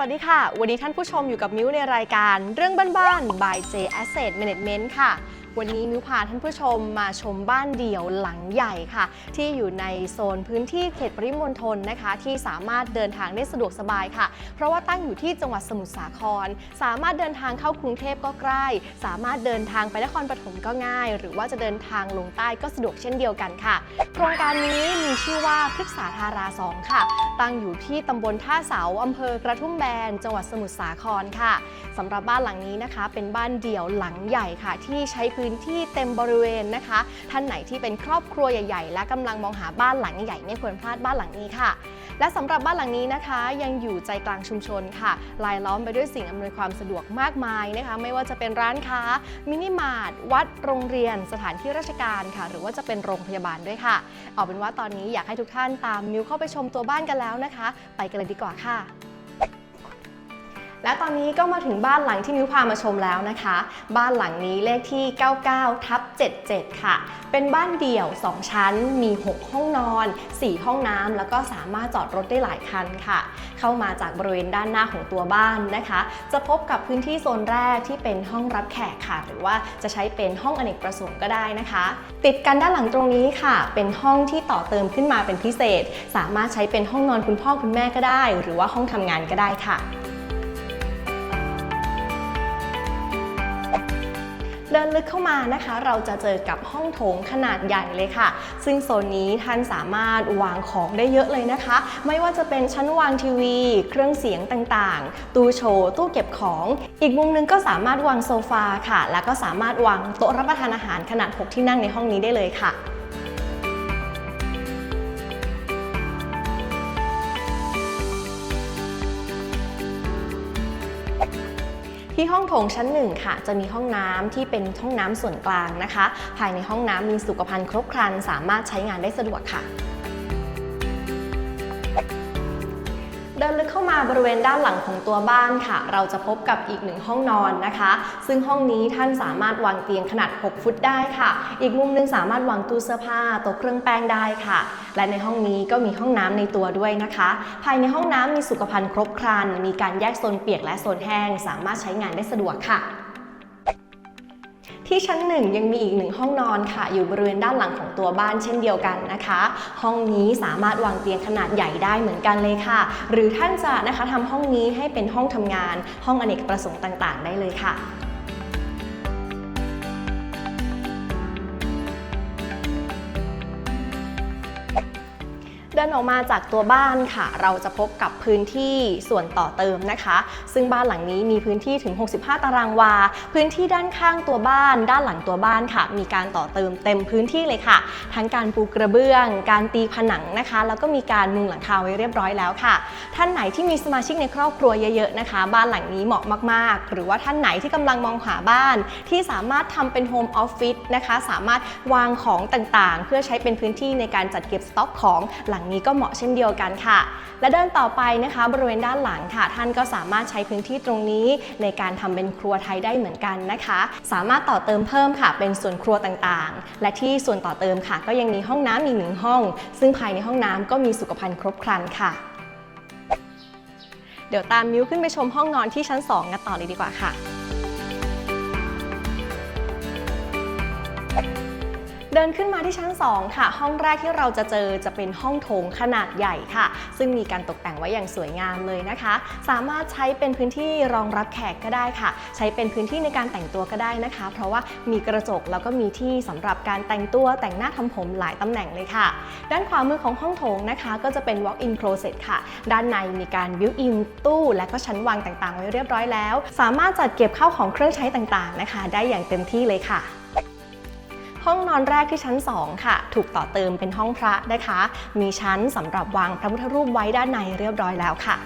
วัสดีค่ะ วันนี้ท่านผู้ชมอยู่กับมิ้วในรายการเรื่องบ้านๆ by J Asset Management ค่ะ วันนี้มิวพาท่านผู้ชมมาชมบ้านเดี่ยวหลังใหญ่ค่ะ ที่อยู่ในโซนพื้นที่เขตปริมณฑลนะคะ ที่สามารถเดินทางได้สะดวกสบายค่ะ เพราะว่าตั้งอยู่ที่จังหวัดสมุทรสาคร สามารถเดินทางเข้ากรุงเทพก็ใกล้ สามารถเดินทางไปนครปฐมก็ง่าย หรือว่าจะเดินทางลงใต้ก็สะดวกเช่นเดียวกันค่ะ โครงการนี้มีชื่อว่าพฤกษาธารา 2 ค่ะ ตั้งอยู่ที่ตำบลท่าเสาอำเภอกระทุ่มแบน จังหวัดสมุทรสาครค่ะสำหรับบ้านหลังนี้นะคะ เป็นบ้านเดี่ยวหลังใหญ่ค่ะ ที่ใช้พื้นที่เต็มบริเวณนะคะ ท่านไหนที่เป็นครอบครัวใหญ่ ๆ และกำลังมองหาบ้านหลังใหญ่ไม่ควรพลาดบ้านหลังนี้ค่ะ และสำหรับบ้านหลังนี้นะคะ ยังอยู่ใจกลางชุมชนค่ะรายล้อมไปด้วยสิ่งอำนวยความสะดวกมากมายนะคะ ไม่ว่าจะเป็นร้านค้า มินิมาร์ทวัดโรงเรียน สถานที่ราชการค่ะ หรือว่าจะเป็นโรงพยาบาลด้วยค่ะ เอาเป็นว่าตอนนี้อยากให้ทุกท่านตามมิวเข้าไปชมตัวบ้านกันแล้วนะคะ ไปกันเลยดีกว่าค่ะ และตอนนี้ก็มาถึงบ้านหลังที่มิวพามาชมแล้วนะคะ บ้านหลังนี้เลขที่ 99 ทับ 77 ค่ะ เป็นบ้านเดี่ยว 2 ชั้น มี 6 ห้องนอน 4 ห้องน้ำ แล้วก็สามารถจอดรถได้หลายคันค่ะ เข้ามาจากบริเวณด้านหน้าของตัวบ้านนะคะ จะพบกับพื้นที่โซนแรกที่เป็นห้องรับแขกค่ะ หรือว่าจะใช้เป็นห้องอเนกประสงค์ก็ได้นะคะ ติดกันด้านหลังตรงนี้ค่ะ เป็นห้องที่ต่อเติมขึ้นมาเป็นพิเศษ สามารถใช้เป็นห้องนอนคุณพ่อคุณแม่ก็ได้ หรือว่าห้องทำงานก็ได้ค่ะ ดินลึกเข้ามานะคะ เราจะเจอกับห้องโถงขนาดใหญ่เลยค่ะ ซึ่งโซนนี้ท่านสามารถวางของได้เยอะเลยนะคะ ไม่ว่าจะเป็นชั้นวางทีวี เครื่องเสียงต่างๆ ตู้โชว์ ตู้เก็บของ อีกมุมหนึงก็สามารถวางโซฟาค่ะ แล้วก็สามารถวางโต๊ะรับประทานอาหารขนาด 6 ที่นั่งในห้องนี้ได้เลยค่ะ ที่ห้องโถงชั้นหนึ่งค่ะ จะมีห้องน้ำที่เป็นห้องน้ำส่วนกลางนะคะ ภายในห้องน้ำมีสุขภัณฑ์ครบครัน สามารถใช้งานได้สะดวกค่ะ เดินลึกเข้ามาบริเวณด้านหลังของตัวบ้านค่ะ เราจะพบกับอีกหนึ่งห้องนอนนะคะ ซึ่งห้องนี้ท่านสามารถวางเตียงขนาด 6 ฟุตได้ค่ะ อีกมุมหนึงสามารถวางตู้เสื้อผ้าโต๊ะเครื่องแป้งได้ค่ะ และในห้องนี้ก็มีห้องน้ำในตัวด้วยนะคะ ภายในห้องน้ำมีสุขภัณฑ์ครบครัน มีการแยกโซนเปียกและโซนแห้ง สามารถใช้งานได้สะดวกค่ะ ที่ชั้นหนึ่งยังมีอีกหนึ่งห้องนอนค่ะ อยู่บริเวณด้านหลังของตัวบ้านเช่นเดียวกันนะคะ ห้องนี้สามารถวางเตียงขนาดใหญ่ได้เหมือนกันเลยค่ะ หรือท่านจะนะคะทำห้องนี้ให้เป็นห้องทำงาน ห้องอเนกประสงค์ต่าง ๆ ได้เลยค่ะ เดินออกมาจากตัวบ้านค่ะ เราจะพบกับพื้นที่ส่วนต่อเติมนะคะ ซึ่งบ้านหลังนี้มีพื้นที่ถึง 65 ตารางวา พื้นที่ด้านข้างตัวบ้าน ด้านหลังตัวบ้านค่ะ มีการต่อเติมเต็มพื้นที่เลยค่ะ ทั้งการปูกระเบื้อง การตีผนังนะคะ แล้วก็มีการมุงหลังคาไว้เรียบร้อยแล้วค่ะ ท่านไหนที่มีสมาชิกในครอบครัวเยอะๆนะคะ บ้านหลังนี้เหมาะมากๆ หรือว่าท่านไหนที่กำลังมองหาบ้าน ที่สามารถทำเป็นโฮมออฟฟิศนะคะ สามารถวางของต่างๆ เพื่อใช้เป็นพื้นที่ในการจัดเก็บสต็อกของหลังนี้ก็เหมาะเช่นเดียวกันค่ะ และเดินต่อไปนะคะ บริเวณด้านหลังค่ะ ท่านก็สามารถใช้พื้นที่ตรงนี้ ในการทำเป็นครัวไทยได้เหมือนกันนะคะ สามารถต่อเติมเพิ่มค่ะ เป็นส่วนครัวต่างๆ และที่ส่วนต่อเติมค่ะ ก็ยังมีห้องน้ำอีกหนึ่งห้อง ซึ่งภายในห้องน้ำก็มีสุขภัณฑ์ครบครันค่ะ เดี๋ยวตามมิวขึ้นไปชมห้องนอนที่ชั้น 2 กันต่อเลยดีกว่าค่ะ เดินขึ้นมาที่ชั้น 2 ค่ะ ห้องแรกที่เราจะเจอจะเป็นห้องโถงขนาดใหญ่ค่ะ ซึ่งมีการตกแต่งไว้อย่างสวยงามเลยนะคะ สามารถใช้เป็นพื้นที่รองรับแขกก็ได้ค่ะ ใช้เป็นพื้นที่ในการแต่งตัวก็ได้นะคะ เพราะว่ามีกระจกแล้วก็มีที่สำหรับการแต่งตัวแต่งหน้าทำผมหลายตำแหน่งเลยค่ะ ด้านขวามือของห้องโถงนะคะ ก็จะเป็น walk-in closet ค่ะ ด้านในมีการ built-in ตู้และก็ชั้นวางต่างๆ ไว้เรียบร้อยแล้ว สามารถจัดเก็บข้าวของเครื่องใช้ต่างๆนะคะ ได้อย่างเต็มที่เลยค่ะ ห้องนอนแรกที่ชั้น 2 ค่ะ ถูกต่อเติมเป็นห้องพระนะคะ มีชั้นสำหรับวางพระพุทธรูปไว้ด้านในเรียบร้อยแล้วค่ะ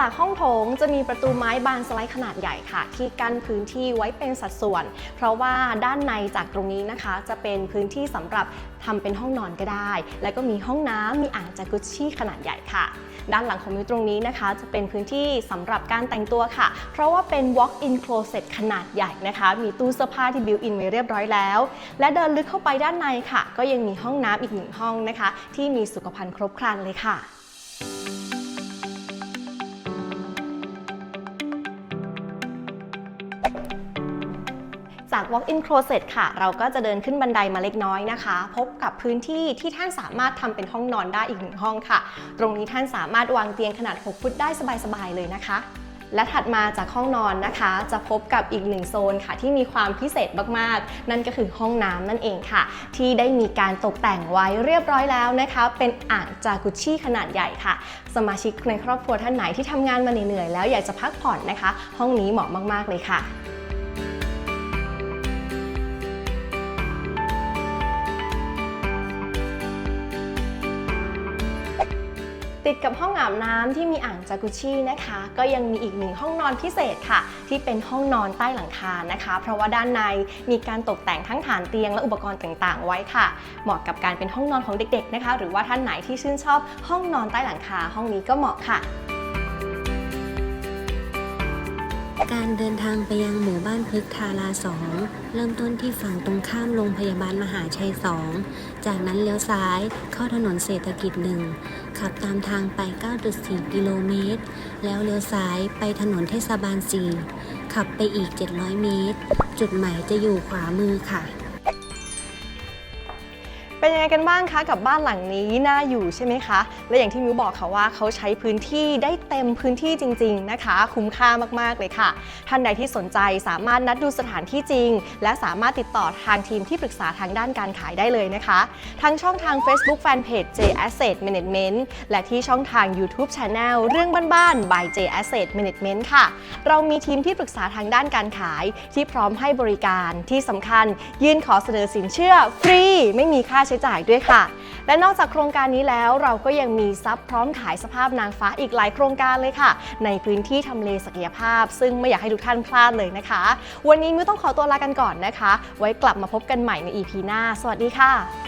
จากห้องโถงจะมีประตูไม้บานสไลด์ขนาดใหญ่ค่ะ ที่กั้นพื้นที่ไว้เป็นสัดส่วน เพราะว่าด้านในจากตรงนี้นะคะ จะเป็นพื้นที่สำหรับทำเป็นห้องนอนก็ได้ แล้วก็มีห้องน้ำมีอ่างจากุชชี่ขนาดใหญ่ค่ะ ด้านหลังของมิวตรงนี้นะคะ จะเป็นพื้นที่สำหรับการแต่งตัวค่ะ เพราะว่าเป็น walk-in closet ขนาดใหญ่นะคะ มีตู้เสื้อผ้าที่ built in ไว้เรียบร้อยแล้ว และเดินลึกเข้าไปด้านในค่ะ ก็ยังมีห้องน้ำอีกหนึ่งห้องนะคะ ที่มีสุขภัณฑ์ครบครันเลยค่ะ จาก walk-in closet ค่ะ เราก็จะเดินขึ้นบันไดมาเล็กน้อยนะคะ พบกับพื้นที่ที่ท่านสามารถทำเป็นห้องนอนได้อีกหนึ่งห้องค่ะ ตรงนี้ท่านสามารถวางเตียงขนาด 6 ฟุตได้สบายๆเลยนะคะและถัดมาจากห้องนอนนะคะ จะพบกับอีกหนึ่งโซนค่ะ ที่มีความพิเศษมากๆ นั่นก็คือห้องน้ำนั่นเองค่ะ ที่ได้มีการตกแต่งไว้เรียบร้อยแล้วนะคะ เป็นอ่างจากุชชี่ขนาดใหญ่ค่ะ สมาชิกในครอบครัวท่านไหนที่ทำงานมาเหนื่อยๆแล้วอยากจะพักผ่อนนะคะ ห้องนี้เหมาะมากๆเลยค่ะ ติดกับห้องอาบน้ำที่มีอ่างจากุชชี่นะคะ ก็ยังมีอีกหนึ่งห้องนอนพิเศษค่ะ ที่เป็นห้องนอนใต้หลังคานะคะ เพราะว่าด้านในมีการตกแต่งทั้งฐานเตียงและอุปกรณ์ต่างๆ ไว้ค่ะ เหมาะกับการเป็นห้องนอนของเด็กๆนะคะ หรือว่าท่านไหนที่ชื่นชอบห้องนอนใต้หลังคาห้องนี้ก็เหมาะค่ะการเดินทางไปยังหมู่บ้านพฤกทาราสองเริ่มต้นที่ฝั่งตรงข้ามโรงพยาบาลมหาชัยสองจากนั้นเลี้ยวซ้ายเข้าถนนเศรษฐกิจหนึ่ง ขับตามทางไป 9.4 กิโลเมตร แล้วเลี้ยวซ้ายไปถนนเทศบาล 4 ขับไปอีก 700 เมตร จุดหมายจะอยู่ขวามือค่ะ เป็นยังไงกันบ้างคะกับบ้านหลังนี้น่าอยู่ใช่ไหมคะ และอย่างที่มิวบอกค่ะว่าเขาใช้พื้นที่ได้เต็มพื้นที่จริง ๆนะคะ คุ้มค่ามากๆเลยค่ะ ท่านใดที่สนใจสามารถนัดดูสถานที่จริง และสามารถติดต่อทางทีมที่ปรึกษาทางด้านการขายได้เลยนะคะ ทั้งช่องทาง Facebook Fanpage J Asset Management และที่ช่องทาง YouTube Channel เรื่องบ้านๆ by J Asset Management ค่ะ เรามีทีมที่ปรึกษาทางด้านการขายที่พร้อมให้บริการที่สำคัญ ยื่นขอเสนอสินเชื่อฟรีไม่มีค่าใช้ช้จ่ายด้วยค่ะ และนอกจากโครงการนี้แล้วเราก็ยังมีซับพร้อมขายสภาพนางฟ้าอีกหลายโครงการเลยค่ะ ในพื้นที่ทำเลศักยภาพ ซึ่งไม่อยากให้ทุกท่านพลาดเลยนะคะ วันนี้มิวต้องขอตัวลากันก่อนนะคะ ไว้กลับมาพบกันใหม่ใน EP หน้า สวัสดีค่ะ